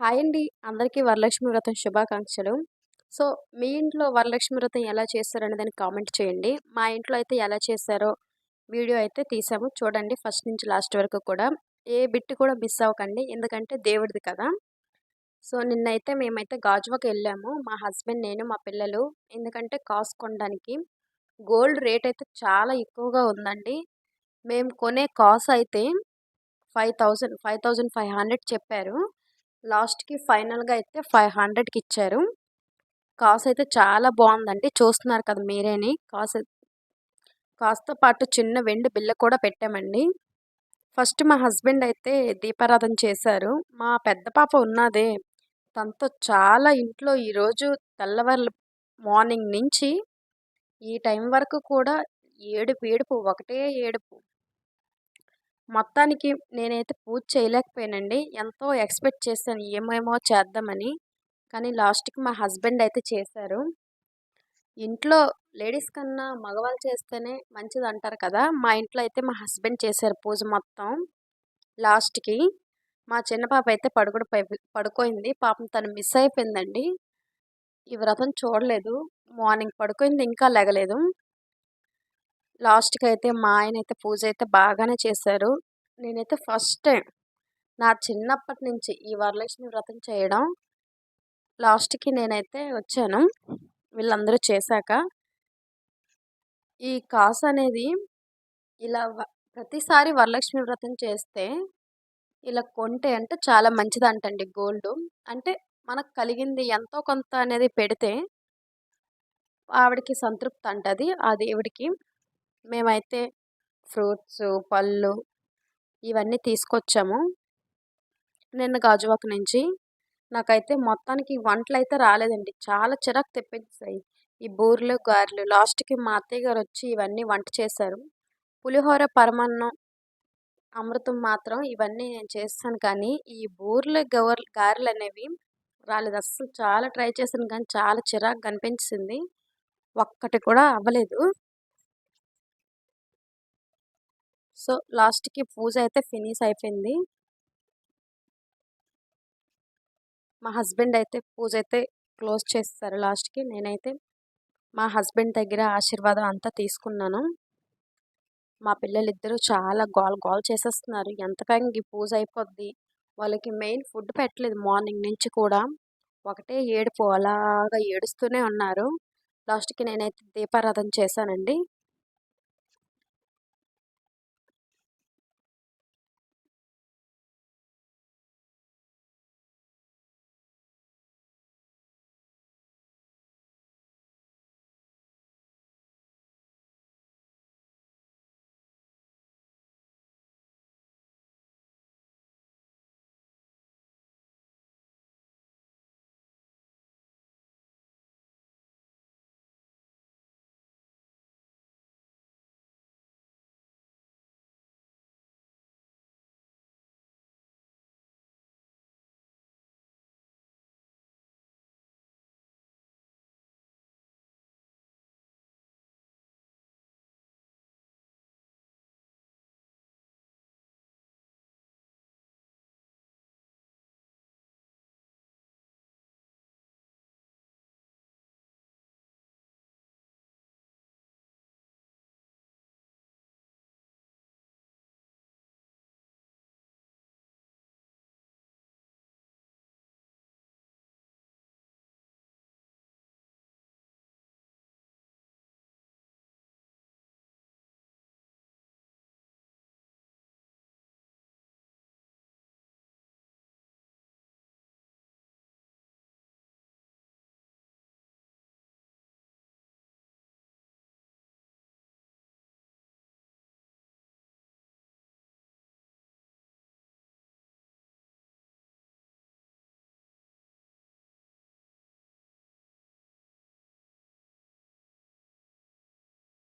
Hi అండి. అందరికీ వరలక్ష్మి వ్రతం శుభాకాంక్షలు. సో మీ ఇంట్లో వరలక్ష్మి వ్రతం ఎలా చేస్తారని దాన్ని కామెంట్ చేయండి. మా ఇంట్లో అయితే ఎలా చేశారో వీడియో అయితే తీసాము. చూడండి ఫస్ట్ నుంచి లాస్ట్ వరకు కూడా. ఏ బిట్ కూడా మిస్ అవ్వకండి. ఎందుకంటే దేవుడిది కదా. సో నిన్నైతే మేమైతే గాజువాకి వెళ్ళాము. మా హస్బెండ్ నేను మా పిల్లలు. ఎందుకంటే కాసుకోవడానికి కొనడానికి గోల్డ్ రేట్ అయితే చాలా ఎక్కువగా ఉందండి. మేము కొనే కాస్ అయితే five thousand five thousand five hundred చెప్పారు. లాస్ట్కి ఫైనల్గా అయితే ఫైవ్ హండ్రెడ్కి ఇచ్చారు. కాస్ అయితే చాలా బాగుందండి. చూస్తున్నారు కదా మీరేని. కాస్ కాస్తో పాటు చిన్న వెండి బిల్ల కూడా పెట్టామండి. ఫస్ట్ మా హస్బెండ్ అయితే దీపారాధన చేశారు. మా పెద్ద పాప ఉన్నదే. తనతో చాలా ఇంట్లో ఈరోజు తెల్లవారు మార్నింగ్ నుంచి ఈ టైం వరకు కూడా ఏడుపు ఏడుపు ఒకటే ఏడుపు. మొత్తానికి నేనైతే పూజ చేయలేకపోయానండి. ఎంతో ఎక్స్పెక్ట్ చేశాను ఏమేమో చేద్దామని. కానీ లాస్ట్కి మా హస్బెండ్ అయితే చేశారు. ఇంట్లో లేడీస్ కన్నా మగవాళ్ళు చేస్తేనే మంచిది అంటారు కదా! మా ఇంట్లో అయితే మా హస్బెండ్ చేశారు పూజ మొత్తం లాస్ట్కి. మా చిన్న పాప అయితే పడుకుడు పడుకోయింది. పాపం తను మిస్ అయిపోయిందండి. ఈ వ్రతం చూడలేదు. మార్నింగ్ పడుకోయింది ఇంకా లెగలేదు. లాస్ట్కి అయితే మా ఆయన అయితే పూజ అయితే బాగానే చేశారు. నేనైతే ఫస్ట్ టైం నా చిన్నప్పటి నుంచి ఈ వరలక్ష్మి వ్రతం చేయడం లాస్ట్కి నేనైతే వచ్చాను వీళ్ళందరూ చేశాక. ఈ కాస్ అనేది ఇలా ప్రతిసారి వరలక్ష్మి వ్రతం చేస్తే ఇలా కొంటే అంటే చాలా మంచిది అంటండి గోల్డ్. అంటే మనకు కలిగింది ఎంతో కొంత అనేది పెడితే ఆవిడకి సంతృప్తి అంటది ఆ దేవుడికి. మేమైతే ఫ్రూట్స్ పళ్ళు ఇవన్నీ తీసుకొచ్చాము. నిన్న గాజువాక నుంచి. నాకైతే మొత్తానికి వంటలు అయితే రాలేదండి. చాలా చిరాకు తెప్పించాయి ఈ బూరెలు గారెలు. లాస్ట్కి మా అత్తయ్య గారు వచ్చి ఇవన్నీ వంట చేశారు. పులిహోర పరమాన్నం అమృతం మాత్రం ఇవన్నీ నేను చేస్తాను కానీ ఈ బూరెలు గవర్ గారెలు అనేవి రాలేదు. అస్సలు చాలా ట్రై చేశాను కానీ చాలా చిరాకు కనిపించింది ఒక్కటి కూడా అవ్వలేదు. సో లాస్ట్కి పూజ అయితే ఫినిష్ అయిపోయింది. మా హస్బెండ్ అయితే పూజ అయితే క్లోజ్ చేస్తారు లాస్ట్కి. నేనైతే మా హస్బెండ్ దగ్గర ఆశీర్వాదం అంతా తీసుకున్నాను. మా పిల్లలిద్దరూ చాలా గోల్ గోల్ చేసేస్తున్నారు. ఎంత ఈ పూజ అయిపోద్ది? వాళ్ళకి మెయిన్ ఫుడ్ పెట్టలేదు మార్నింగ్ నుంచి కూడా. ఒకటే ఏడుపు. అలాగా ఏడుస్తూనే ఉన్నారు. లాస్ట్కి నేనైతే దీపారాధన చేశానండి.